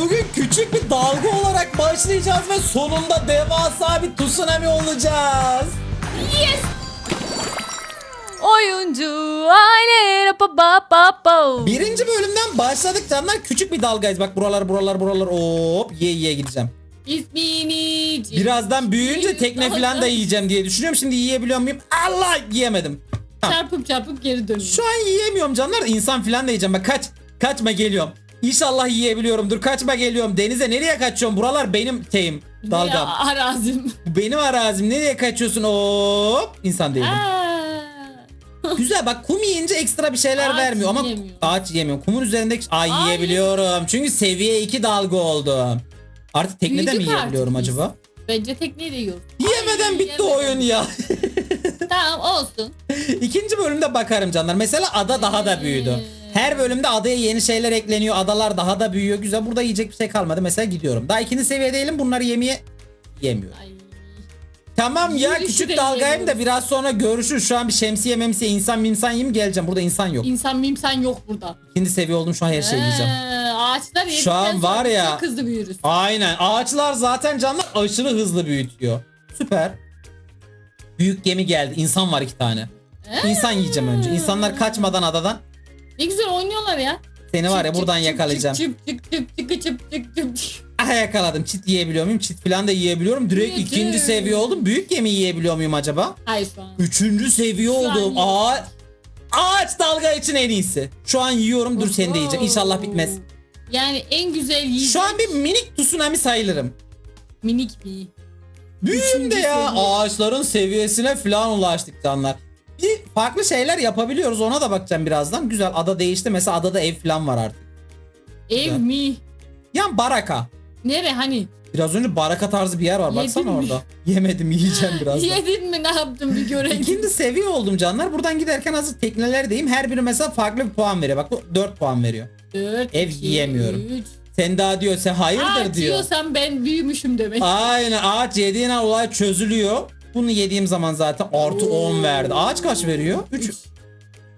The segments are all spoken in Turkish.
bugün küçük bir dalga olarak başlayacağız ve sonunda devasa bir tsunami olacağız. Yes. Oyuncu aile pa pa pa pa. Birinci bölümden başladık canlar küçük bir dalgayız. Bak buralar buralar buralar hop ye ye gideceğim. İsmini Birazdan büyüyünce tekne falan da yiyeceğim diye düşünüyorum. Şimdi yiyebiliyor muyum? Allah yiyemedim. çarpıp çarpıp geri dönüyor. Şu an yiyemiyorum canlar. İnsan falan da yiyeceğim. Bak kaç. Kaçma geliyorum. İnşallah yiyebiliyorum. Dur kaçma geliyorum. Denize nereye kaçıyorum? Buralar benim teyim. Dalgam. Ya, arazim. Benim arazim. Nereye kaçıyorsun? Hop. İnsan değilim. Güzel bak kum yiyince ekstra bir şeyler Ağaç vermiyor ama yiyemiyor. ağaç yiyemiyorum. Kumun üzerindeki ay Ay. yiyebiliyorum. Çünkü seviye 2 dalga oldu. Artık teknede mi Büyüdük yiyebiliyorum artık acaba? Bence tekneyi de yiyoruz. Yiyemeden Ay, bitti yemedim. oyun ya. Tamam olsun. İkinci bölümde bakarım canlar. Mesela ada daha da büyüdü. Her bölümde adaya yeni şeyler ekleniyor. Adalar daha da büyüyor. Güzel. Burada yiyecek bir şey kalmadı. Mesela gidiyorum. Daha ikinci seviye değilim. Bunları yemeye yemiyorum. Ay. Tamam ya Yürüyüşü küçük de dalgayım da biraz sonra görüşürüz. Şu an bir şemsiye memsiye insan mimsan yiyeyim geleceğim. Burada insan yok. İnsan mimsen yok burada. İkinci seviye oldum şu an her şeyi yiyeceğim. Ee, ağaçlar yedikten Şu an sonra var ya- Çok hızlı büyürüz. Aynen. Ağaçlar zaten canlar aşırı hızlı büyütüyor. Süper. Büyük gemi geldi. İnsan var iki tane. İnsan yiyeceğim önce. İnsanlar kaçmadan adadan Ne güzel oynuyorlar ya. seni var ya Çıp buradan çıp yakalayacağım. Çıp çıp çıp çıp çıp çıp çıp. Aha yakaladım. Çit yiyebiliyor muyum? Çit falan da yiyebiliyorum. Direkt Yedim. ikinci seviye oldum. Büyük gemi yiyebiliyor muyum acaba? Hayır şu an. Üçüncü seviye Şu oldum. Aa, ağaç dalga için en iyisi. Şu an yiyorum. Dur seni de yiyeceğim. İnşallah bitmez. Yani en güzel yiyecek Şu an bir minik tsunami sayılırım. minik bir. Büyüğüm de ya seviye. ağaçların seviyesine falan ulaştık canlar. Bir farklı şeyler yapabiliyoruz ona da bakacağım birazdan. Güzel ada değişti mesela adada ev falan var artık. Ev Güzel. mi? Yani baraka. Nere hani? Biraz önce baraka tarzı bir yer var baksana Yedin mi? orada. Yemedim yiyeceğim birazdan. Yedin mi ne yaptın bir göreyim. İkinci seviye oldum canlar. Buradan giderken hazır teknelerdeyim. Her biri mesela farklı bir puan veriyor. Bak bu 4 puan veriyor. Dört, Ev iki, yiyemiyorum. Üç. Sen daha diyor sen hayırdır Aa, diyor. diyorsan ben büyümüşüm demek. Aynen ağaç yediğin an olay çözülüyor. Bunu yediğim zaman zaten artı 10 verdi. Ağaç kaç veriyor? 3. Üç.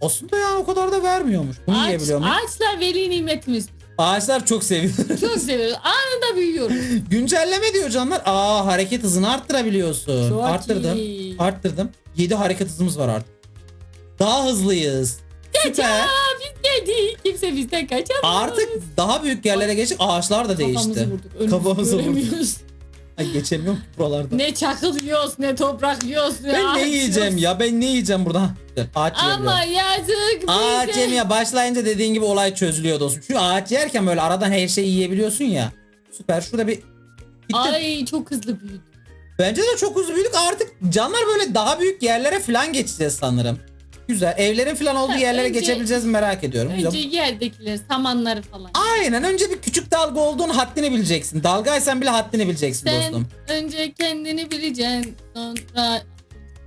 Aslında ya o kadar da vermiyormuş. Bunu Ağaç, yiyebiliyor muyum? ağaçlar veli nimetimiz. Ağaçlar çok seviyor. Çok seviyoruz. Anında büyüyoruz. Güncelleme diyor canlar. Aa hareket hızını arttırabiliyorsun. Çok Arttırdım. iyi. Arttırdım. 7 hareket hızımız var artık. Daha hızlıyız. Süper. Biz dedik. Kimse bizden kaçamaz. Artık daha büyük yerlere geçtik. Ağaçlar da değişti. Kafamızı vurduk. Önümüzü Kafamızı vurduk. göremiyoruz. Ay, geçemiyorum ki buralarda. Ne çakıl yiyoruz ne toprak yiyoruz ne Ben ağaç ne yiyeceğim yiyoruz. ya? Ben ne yiyeceğim burada? Güzel. Ağaç. Ama yazık Ağaç bize. yemeye başlayınca dediğin gibi olay çözülüyor dostum. Çünkü ağaç yerken böyle aradan her şeyi yiyebiliyorsun ya. Süper. Şurada bir Bitti. Ay çok hızlı büyüdü. Bence de çok hızlı büyüdük. Artık canlar böyle daha büyük yerlere falan geçeceğiz sanırım. Güzel. Evlerin falan olduğu Ha, yerlere önce- geçebileceğiz mi merak ediyorum. Önce Güzel. yerdekiler samanları falan. Aynen. Önce bir küçük dalga olduğunu haddini bileceksin. Dalgaysan bile haddini bileceksin Sen dostum. önce kendini bileceksin sonra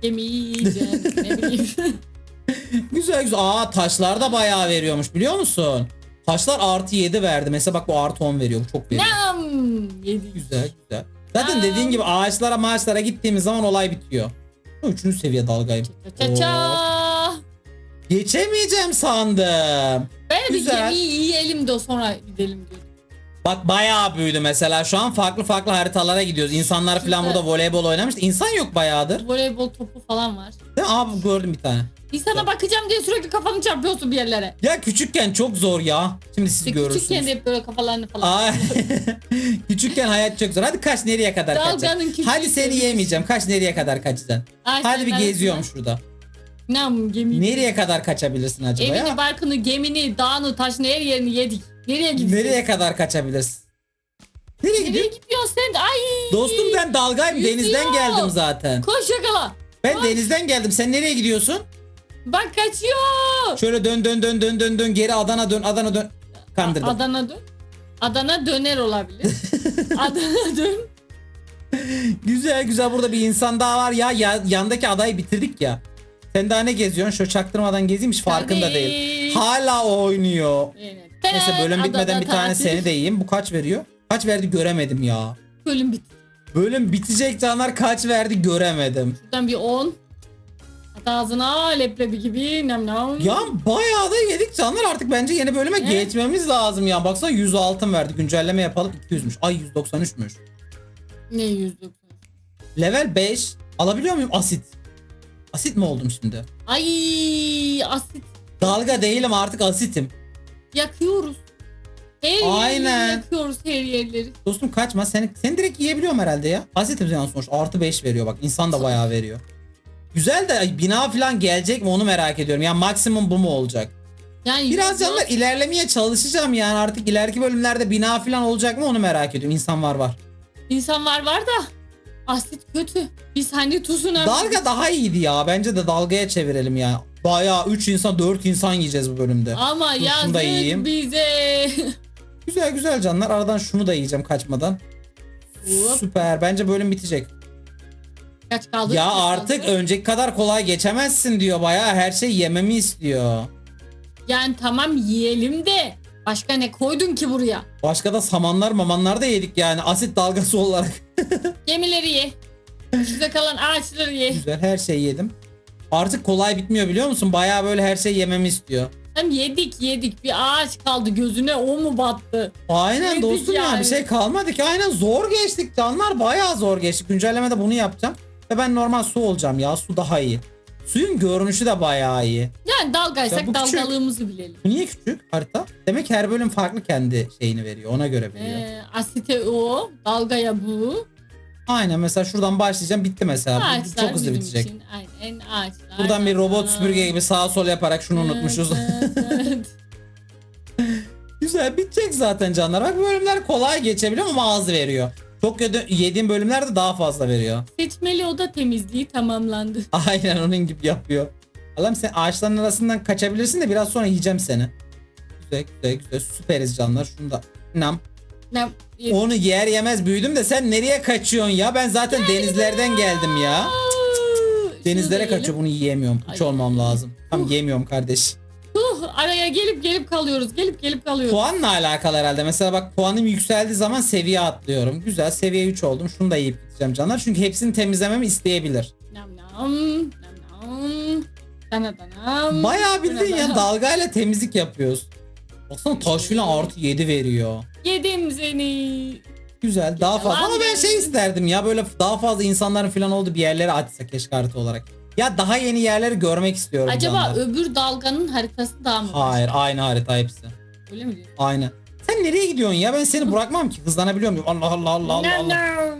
gemi yiyeceksin ne bileyim. Güzel güzel. Aa taşlar da bayağı veriyormuş biliyor musun? Taşlar artı 7 verdi. Mesela bak bu artı 10 veriyor. Bu çok veriyor. Nam yedi. Güzel güzel. Zaten Aa. dediğin gibi ağaçlara maaşlara gittiğimiz zaman olay bitiyor. Bu Üçüncü seviye dalgayım. Ça ça ça. Geçemeyeceğim sandım. Ben bir Güzel. gemiyi yiyelim de sonra gidelim diyor. Bak bayağı büyüdü mesela. Şu an farklı farklı haritalara gidiyoruz. İnsanlar falan Güzel. burada voleybol oynamıştı. İnsan yok bayağıdır. Voleybol topu falan var. Değil mi? Abi gördüm bir tane. İnsana bakacağım diye sürekli kafanı çarpıyorsun bir yerlere. Ya küçükken çok zor ya. Şimdi siz İşte görürsünüz. küçükken de hep böyle kafalarını falan. Ay. küçükken hayat çok zor. Hadi kaç nereye kadar Dalganın kaçacaksın? küçüğü Hadi seni sevmiş. yemeyeceğim. Kaç nereye kadar kaçacaksın? Ağaçların Hadi bir geziyorum şurada. Nam gemi. Nereye kadar kaçabilirsin acaba Evini, ya? barkını, gemini, dağını, taşını her yerini yedik. Nereye gidiyorsun? Nereye kadar kaçabilirsin? Nereye Nereye gidiyorsun? gidiyorsun sen? Ay. Dostum ben dalgayım. Yüzüyor. Denizden geldim zaten. Koş yakala. Ben Koş. denizden geldim. Sen nereye gidiyorsun? Bak kaçıyor. Şöyle dön dön dön dön dön dön geri Adana dön Adana dön. Kandırdım. Adana dön. Adana döner olabilir. Adana dön. Güzel güzel burada bir insan daha var ya, ya yandaki adayı bitirdik ya. Sen daha ne geziyorsun? Şöyle çaktırmadan gezeyim hiç farkında Tabii. değil. Hala oynuyor. Evet. Neyse bölüm Adana bitmeden bir tane tatil. seni de yiyeyim. Bu kaç veriyor? Kaç verdi göremedim ya. Bölüm bitti. Bölüm bitecek canlar kaç verdi göremedim. Şuradan bir 10. At ağzına leblebi gibi nem nem. Ya bayağı da yedik canlar artık bence yeni bölüme Evet. geçmemiz lazım ya. Baksana 100 altın verdi. Güncelleme yapalım 200'müş. Ay 193'müş. Ne yüzlük. Level 5 alabiliyor muyum asit? Asit mi oldum şimdi? Ay asit Dalga değilim artık asitim. yakıyoruz. Her Aynen. yakıyoruz her yerleri. Dostum kaçma. Seni, seni direkt yiyebiliyorum herhalde ya. Asitim yani sonuç. Artı 5 veriyor bak. İnsan da bayağı veriyor. Güzel de ay, bina falan gelecek mi onu merak ediyorum. Yani maksimum bu mu olacak? Yani Biraz canlar ilerlemeye çalışacağım yani artık ileriki bölümlerde bina falan olacak mı onu merak ediyorum. İnsan var var. İnsan var var da asit kötü. Biz hani tuzuna Dalga daha iyiydi ya. Bence de dalgaya çevirelim ya. Bayağı 3 insan 4 insan yiyeceğiz bu bölümde. ama Tuzunu da yiyeyim. yazık bize. Güzel güzel canlar. Aradan şunu da yiyeceğim kaçmadan. Hop. Süper. Bence bölüm bitecek. Kaç kaldı? Ya artık önceki kadar kolay geçemezsin diyor. Bayağı her şey yememi istiyor. Yani tamam yiyelim de başka ne koydun ki buraya? Başka da samanlar mamanlar da yedik yani. Asit dalgası olarak. Gemileri ye. Size kalan ağaçları ye. Güzel her şeyi yedim. Artık kolay bitmiyor biliyor musun? Bayağı böyle her şey yememi istiyor. Hem yedik yedik bir ağaç kaldı gözüne o mu battı? Aynen Yedik dostum ya yani. bir şey kalmadı ki. Aynen zor geçtik canlar. Bayağı zor geçtik. Güncellemede bunu yapacağım. Ve ben normal su olacağım ya. Su daha iyi. Suyun görünüşü de bayağı iyi. Yani dalgaysak Ya bu küçük. dalgalığımızı bilelim. Bu niye küçük harita? Demek her bölüm farklı kendi şeyini veriyor. Ona göre veriyor. Ee, asite o, dalgaya bu. Aynen mesela şuradan başlayacağım bitti mesela. Ağaçlar Çok hızlı bitecek. için. Aynen ağaçlar. Buradan bir robot süpürge gibi sağa sol yaparak şunu unutmuşuz. Evet, evet. Güzel bitecek zaten canlar. Bak bölümler kolay geçebiliyor ama az veriyor. Çok kötü yediğim bölümlerde daha fazla veriyor. Seçmeli oda temizliği tamamlandı. Aynen onun gibi yapıyor. Allah'ım sen ağaçların arasından kaçabilirsin de biraz sonra yiyeceğim seni. Güzel güzel güzel süperiz canlar. Şunu da nam. Ne? Onu yer yemez büyüdüm de sen nereye kaçıyorsun ya? Ben zaten denizlerden geldim ya. Denizlere kaçıyor bunu yiyemiyorum. Hiç Ay. olmam lazım. Tam Uh. yemiyorum kardeş. Araya gelip gelip kalıyoruz. Gelip gelip kalıyoruz. Puanla alakalı herhalde. Mesela bak puanım yükseldiği zaman seviye atlıyorum. Güzel seviye 3 oldum. Şunu da yiyip gideceğim canlar. Çünkü hepsini temizlememi isteyebilir. Nam nam. Nam nam. Dana danam. Bayağı bildiğin Dana ya dalgayla temizlik yapıyoruz. Baksana taş filan artı 7 veriyor. Yedim seni. Güzel daha fazla ama ben şey isterdim ya böyle daha fazla insanların filan olduğu bir yerlere açsa keşke harita olarak. Ya daha yeni yerleri görmek istiyorum Acaba canlar. öbür dalganın haritası daha mı? Hayır aynı harita hepsi. Öyle mi diyorsun? Aynı. Sen nereye gidiyorsun ya ben seni bırakmam ki hızlanabiliyor muyum? Allah Allah Allah Allah Allah.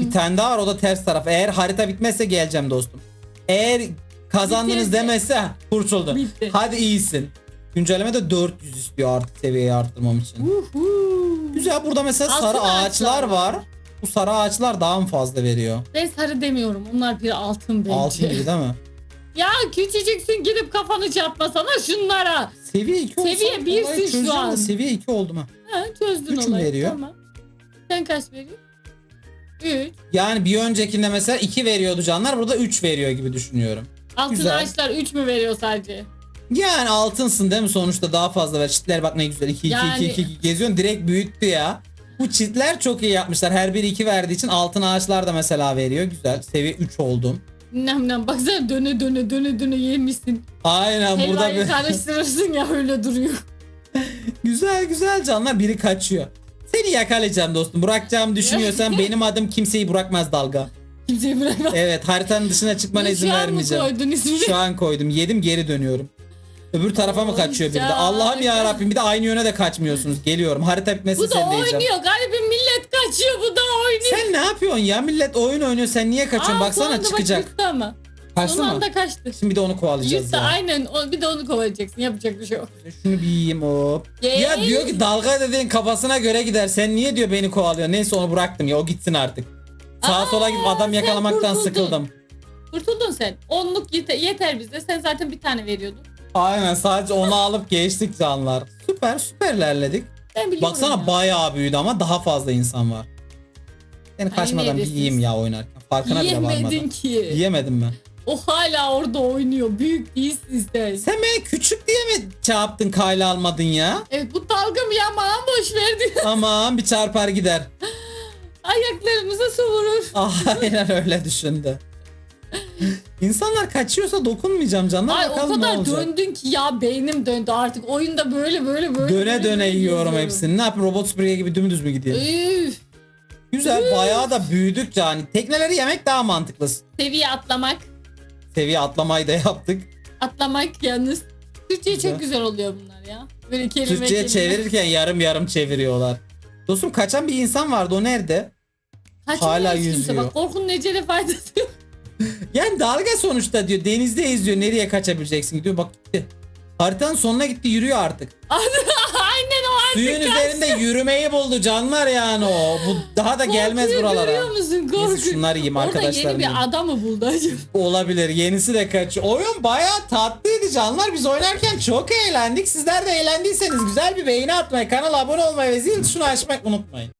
Bir tane daha var o da ters taraf. Eğer harita bitmezse geleceğim dostum. Eğer kazandınız Bitirdi. demezse kurtuldu. Bitti. Hadi iyisin. Güncelleme de 400 istiyor artık seviyeyi arttırmam için. Uhu. Güzel burada mesela Altın sarı ağaçlar ağaçlar var. var. Bu sarı ağaçlar daha mı fazla veriyor? Ben sarı demiyorum. Onlar bir altın bence. Altın gibi değil mi? Ya küçücüksün gidip kafanı çarpmasana şunlara. Seviye 2 olsa Seviye birsin şu an. Seviye 2 oldu mu? Ha, çözdün Üç mü olayı. veriyor? Tamam. Sen kaç veriyorsun? 3. Yani bir öncekinde mesela 2 veriyordu canlar burada 3 veriyor gibi düşünüyorum. Altın Güzel. ağaçlar 3 mü veriyor sadece? Yani altınsın değil mi sonuçta daha fazla ver. Çitler bak ne güzel 2 2 Yani- 2 2 geziyorsun direkt büyüttü ya. Bu çitler çok iyi yapmışlar. Her biri 2 verdiği için altın ağaçlar da mesela veriyor. Güzel. Seviye 3 oldum. Nem nem baksana döne döne döne döne yemişsin. Aynen burada bir... karıştırırsın ya öyle duruyor. güzel güzel canlar biri kaçıyor. Seni yakalayacağım dostum. Bırakacağımı düşünüyorsan benim adım kimseyi bırakmaz dalga. Kimseyi bırakma. Evet haritanın dışına çıkmana izin Şu an vermeyeceğim. koydun ismini? Şu an koydum. Yedim geri dönüyorum. Öbür tarafa mı kaçıyor biri de? Allah'ım ya Rabbim bir de aynı yöne de kaçmıyorsunuz. Geliyorum. Harita bitmesin Bu da seni de yiyeceğim. oynuyor. Garibim millet kaçıyor bu da oynuyor. Sen ne yapıyorsun ya? Millet oyun oynuyor. Sen niye kaçıyorsun? Baksana bak çıkacak. yuttu ama. Kaçtı Son mı? anda kaçtı. Şimdi bir de onu kovalayacağız Yuttu ya. aynen. O, bir de onu kovalayacaksın. Yapacak bir şey yok. Şunu bir yiyeyim hop. Yay. Ya diyor ki dalga dediğin kafasına göre gider. Sen niye diyor beni kovalıyor? Neyse onu bıraktım ya. O gitsin artık. Sağa Aa, sola gidip adam sen yakalamaktan kurtuldun. sıkıldım. Kurtuldun sen. Onluk yete- yeter bize. Sen zaten bir tane veriyordun. Aynen sadece onu alıp geçtik canlar. Süper süper ilerledik. Ben biliyorum Baksana ya. bayağı büyüdü ama daha fazla insan var. Seni kaçmadan bir neredesiniz? yiyeyim ya oynarken. Farkına bile Yiyemedin varmadan. ki. Yiyemedim mi? O hala orada oynuyor. Büyük değilsin sen. Sen beni küçük diye mi yaptın kayla almadın ya? Evet bu dalga mı ya aman boş verdi. Aman bir çarpar gider. Ayaklarımıza su vurur. Aynen öyle düşündü. İnsanlar kaçıyorsa dokunmayacağım canlar. Ay o Bakalım ne kadar olacak. döndün ki ya beynim döndü artık. Oyunda böyle böyle böyle. Döne böyle döne böyle yiyorum geziyorum. hepsini. Ne yapayım robot süpürge gibi dümdüz mü gidiyor? Üf. Güzel bayağı da büyüdükçe hani tekneleri yemek daha mantıklı. Seviye atlamak. Seviye atlamayı da yaptık. Atlamak yalnız. Türkçe'ye Güzel. çok güzel oluyor bunlar ya. Böyle kelime Türkçe'ye kelime. çevirirken yarım yarım çeviriyorlar. Dostum kaçan bir insan vardı o nerede? Kaçmıyor hala hiç kimse. yüzüyor. Bak korkunun ecele faydası yok. Yani dalga sonuçta diyor denizde izliyor nereye kaçabileceksin diyor bak gitti. Haritanın sonuna gitti yürüyor artık. Aynen o artık. Suyun üzerinde yürümeyi buldu canlar yani o. Bu daha da gelmez Korkuyu buralara. Görüyor musun korku? Neyse şunları yiyeyim Orada arkadaşlar. yeni bir adam mı buldu acaba? Olabilir. Yenisi de kaçıyor. Oyun bayağı tatlıydı canlar. Biz oynarken çok eğlendik. Sizler de eğlendiyseniz güzel bir beğeni atmayı, kanala abone olmayı ve zil tuşunu açmayı unutmayın.